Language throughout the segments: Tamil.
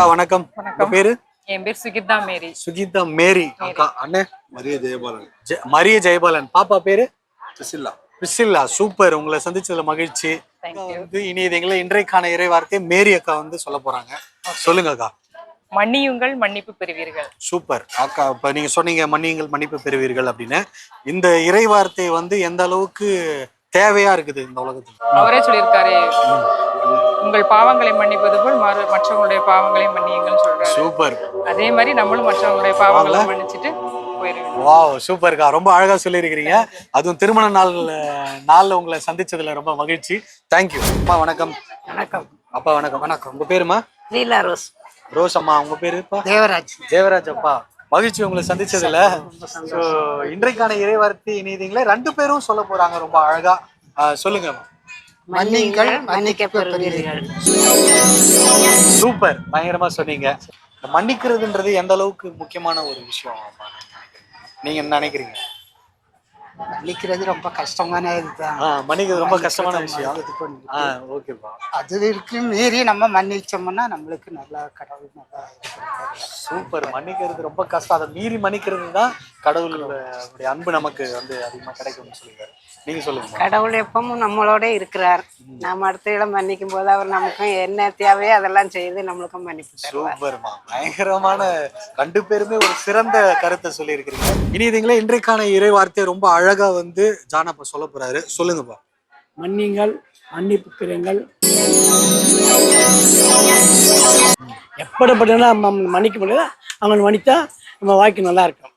அக்கா வணக்கம். உங்க பேரு? என் பேர் சுகிதா மேரி. சுகீதா மேரி. அக்கா அண்ணே. மரிய ஜெயபாலன். மரிய ஜெயபாலன். பாப்பா பேரு? சுசில்லா பிரிசில்லா. சூப்பர். உங்களை சந்திச்சதுல மகிழ்ச்சி. வந்து இனி இது எங்களை இன்றைக்கான இறை வார்த்தையை மேரி அக்கா வந்து சொல்ல போறாங்க. சொல்லுங்க அக்கா. மன்னியுங்கள் மன்னிப்பு பெறுவீர்கள். சூப்பர். அக்கா இப்ப நீங்க சொன்னீங்க மன்னியுங்கள் மன்னிப்பு பெறுவீர்கள் அப்படின்னு. இந்த இறை வார்த்தை வந்து எந்த அளவுக்கு தேவையா இருக்குது இந்த உலகத்துக்கு அவரே சொல்லியிருக்காரு. உங்கள் பாவங்களை மன்னிப்பது போல் மறு மற்றவங்களுடைய பாவங்களை மன்னியுங்கள் சொல்றாரு. சூப்பர். அதே மாதிரி நம்மளும் மற்றவங்களுடைய பாவங்களை மன்னிச்சிட்டு போயிருவோம் வாவ் சூப்பர்க்கா. ரொம்ப அழகா சொல்லியிருக்கிறீங்க. அதுவும் திருமண நாள் நாள்ல உங்களை சந்திச்சதுல ரொம்ப மகிழ்ச்சி. தேங்க்யூ அம்மா வணக்கம். வணக்கம். அப்பா வணக்கம். வணக்கம் உங்க பேருமா லீலா ரோஸ். ரோஸ் அம்மா உங்க பேருப்பா தேவராஜ். தேவராஜ் அப்பா. மகிழ்ச்சி உங்களை சந்திச்சதுல. ஸோ இன்றைக்கான இறைவார்த்தை இணையதீங்களே ரெண்டு பேரும் சொல்ல போறாங்க ரொம்ப அழகா. ஆஹ் சொல்லுங்க மன்னிங்கள் மன்னிக்கப்படுவீர்கள் சூப்பர். பயங்கரமா சொன்னீங்க. மன்னிக்கிறதுன்றது எந்த அளவுக்கு முக்கியமான ஒரு விஷயம் நீங்க என்ன நினைக்கிறீங்க? மன்னிக்கிறது ரொம்ப கஷ்டமான இதுதான். ஆ மன்னிக்கிறது ரொம்ப கஷ்டமான விஷயம். இது பண்ணி- ஓகேப்பா. அது இருக்கு மீறி நம்ம மன்னிச்சோம்னா நம்மளுக்கு நல்லா கடவுள் நல்லா. சூப்பர். மன்னிக்கிறது ரொம்ப கஷ்டம். அதை மீறி மன்னிக்கிறது தான் கடவுளுடைய அன்பு நமக்கு வந்து அதிகமா கிடைக்கும்னு சொல்லுவாரு நீங்க சொல்லுங்க. கடவுள் எப்பவும் நம்மளோட இருக்கிறார். நாம அடுத்த மன்னிக்கும் போது அவர் நமக்கும் என்ன தேவையோ அதெல்லாம் செய்து நம்மளுக்கும் மன்னிப்பு சூப்பர்மா. பயங்கரமான ரெண்டு பேருமே ஒரு சிறந்த கருத்தை சொல்லியிருக்கிறீங்க. இனி இதுங்களே இன்றைக்கான இறை வார்த்தையை ரொம்ப அழகா வந்து ஜானப்பா சொல்ல போறாரு. சொல்லுங்கப்பா. மன்னிங்கள் மன்னிப்பு பெறுங்கள். எப்படிப்பட்ட நம்ம மன்னிக்க முடியல அவன் மன்னித்தா நம்ம வாழ்க்கை நல்லா இருக்கும்.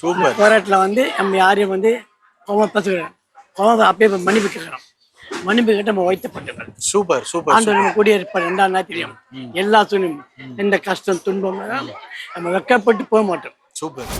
சூப்பர். போராட்டில் வந்து நம்ம யாரையும் வந்து கோவம் பேசுகிறோம் கோவம் அப்பயே மன்னிப்பு கேட்கிறோம் மன்னிப்பு கேட்டு நம்ம வைத்தப்பட்டவர்கள். சூப்பர் சூப்பர் ஆண்டவர் நம்ம கூடிய இருப்பார் ரெண்டாம் தெரியும் எல்லா சூழ்நிலும் எந்த கஷ்டம் துன்பம் நம்ம வெக்கப்பட்டு போக மாட்டோம். சூப்பர்.